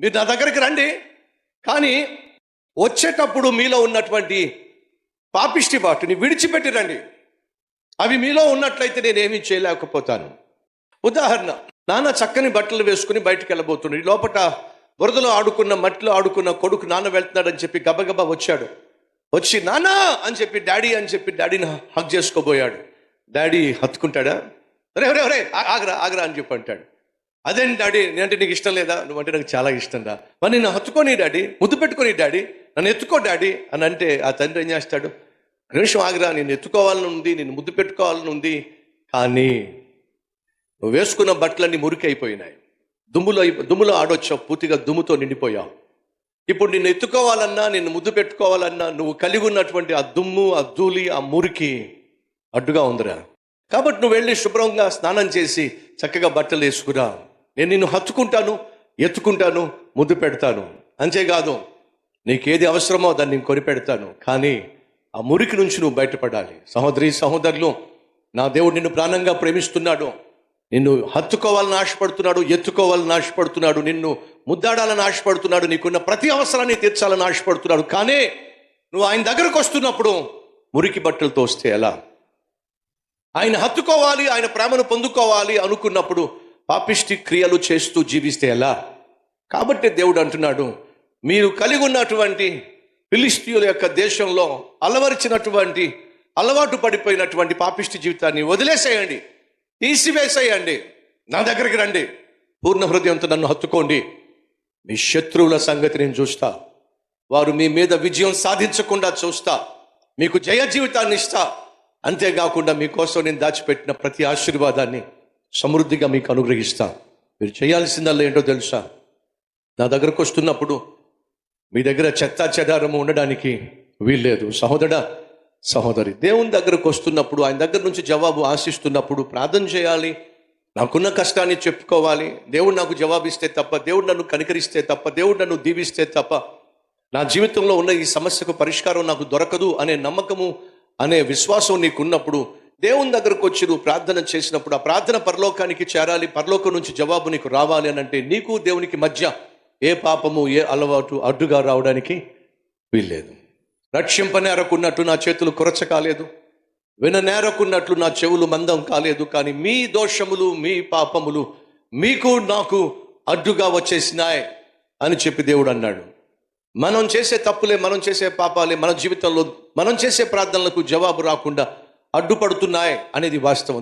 మీరు నా దగ్గరికి రండి. కానీ వచ్చేటప్పుడు మీలో ఉన్నటువంటి పాపిష్టి బాటుని విడిచిపెట్టి రండి. అవి మీలో ఉన్నట్లయితే నేనేమీ చేయలేకపోతాను. ఉదాహరణ నాన్న చక్కని బట్టలు వేసుకుని బయటికి వెళ్ళబోతున్నాడు లోపల లోపట బురదలో ఆడుకున్న మట్టిలో ఆడుకున్న కొడుకు నాన్న వెళ్తున్నాడని చెప్పి గబగబా వచ్చాడు. వచ్చి నానా అని చెప్పి డాడీ! అని చెప్పి డాడీని హక్ చేసుకోబోయాడు. డాడీ హత్తుకుంటాడా? రే రే రే ఆగరా ఆగరా! అని చెప్పి అంటాడు. అదేంటి డాడీ? నేనంటే నీకు ఇష్టం లేదా? నువ్వంటే నాకు చాలా ఇష్టం రా. మరి నేను హత్తుకొని డాడీ ముద్దు పెట్టుకొని డాడీ నన్ను ఎత్తుకో డాడీ అని అంటే ఆ తండ్రి ఏం చేస్తాడు? నిమిషం ఆగరా నేను ఎత్తుకోవాలని ఉంది నేను ముద్దు పెట్టుకోవాలని ఉంది కానీ నువ్వు వేసుకున్న బట్టలన్నీ మురికి అయిపోయినాయి. దుమ్ములో దుమ్ములో ఆడొచ్చావు పూర్తిగా దుమ్ముతో నిండిపోయావు. ఇప్పుడు నిన్ను ఎత్తుకోవాలన్నా నిన్ను ముద్దు పెట్టుకోవాలన్నా నువ్వు కలిగి ఉన్నటువంటి ఆ దుమ్ము ఆ ధూళి ఆ మురికి అడ్డుగా ఉందిరా. కాబట్టి నువ్వు వెళ్ళి శుభ్రంగా స్నానం చేసి చక్కగా బట్టలు వేసుకురా. నేను నిన్ను హత్తుకుంటాను ఎత్తుకుంటాను ముద్దు పెడతాను. అంతేకాదు నీకేది అవసరమో దాన్ని నేను కొనిపెడతాను. కానీ ఆ మురికి నుంచి నువ్వు బయటపడాలి. సహోదరి సహోదరులు నా దేవుడు నిన్ను ప్రాణంగా ప్రేమిస్తున్నాడు. నిన్ను హత్తుకోవాలని ఆశపడుతున్నాడు ఎత్తుకోవాలని ఆశపడుతున్నాడు నిన్ను ముద్దాడాలని ఆశపడుతున్నాడు నీకున్న ప్రతి అవసరాన్ని తీర్చాలని ఆశపడుతున్నాడు. కానీ నువ్వు ఆయన దగ్గరకు వస్తున్నప్పుడు మురికి బట్టలతో వస్తే ఎలా? ఆయన హత్తుకోవాలి ఆయన ప్రేమను పొందుకోవాలి అనుకున్నప్పుడు పాపిష్టి క్రియలు చేస్తూ జీవిస్తే ఎలా? కాబట్టి దేవుడు అంటున్నాడు మీరు కలిగి ఉన్నటువంటి ఫిలిస్తీయుల యొక్క దేశంలో అలవరిచినటువంటి అలవాటు పడిపోయినటువంటి పాపిష్టి జీవితాన్ని వదిలేసేయండి తీసివేసేయండి నా దగ్గరికి రండి. పూర్ణ హృదయంతో నన్ను హత్తుకోండి. మీ శత్రువుల సంగతి నేను చూస్తా. వారు మీ మీద విజయం సాధించకుండా చూస్తా. మీకు జయ జీవితాన్ని ఇస్తా. అంతేకాకుండా మీకోసం నేను దాచిపెట్టిన ప్రతి ఆశీర్వాదాన్ని సమృద్ధిగా మీకు అనుగ్రహిస్తా. మీరు చేయాల్సిందల్లా ఏంటో తెలుసా? నా దగ్గరకు వస్తున్నప్పుడు మీ దగ్గర చెత్త చెదారము ఉండడానికి వీల్లేదు. సహోదరా సహోదరి దేవుని దగ్గరకు వస్తున్నప్పుడు ఆయన దగ్గర నుంచి జవాబు ఆశిస్తున్నప్పుడు ప్రార్థన చేయాలి. నాకున్న కష్టాన్ని చెప్పుకోవాలి. దేవుడు నాకు జవాబిస్తే తప్ప దేవుడు నన్ను కనికరిస్తే తప్ప దేవుడు నన్ను దీవిస్తే తప్ప నా జీవితంలో ఉన్న ఈ సమస్యకు పరిష్కారం నాకు దొరకదు అనే నమ్మకము అనే విశ్వాసం నీకున్నప్పుడు దేవుని దగ్గరకు వచ్చి నువ్వు ప్రార్థన చేసినప్పుడు ఆ ప్రార్థన పరలోకానికి చేరాలి పరలోకం నుంచి జవాబు నీకు రావాలి అని అంటే నీకు దేవునికి మధ్య ఏ పాపము ఏ అలవాటు అడ్డుగా రావడానికి వీల్లేదు. రక్షింపనేరకున్నట్టు నా చేతులు కొరచ కాలేదు విననేరకున్నట్లు నా చెవులు మందం కాలేదు కానీ మీ దోషములు మీ పాపములు మీకు నాకు అడ్డుగా వచ్చేసినాయి అని చెప్పి దేవుడు అన్నాడు. మనం చేసే తప్పులే మనం చేసే పాపాలే మన జీవితంలో మనం చేసే ప్రార్థనలకు జవాబు రాకుండా అడ్డుపడుతున్నాయి అనేది వాస్తవం.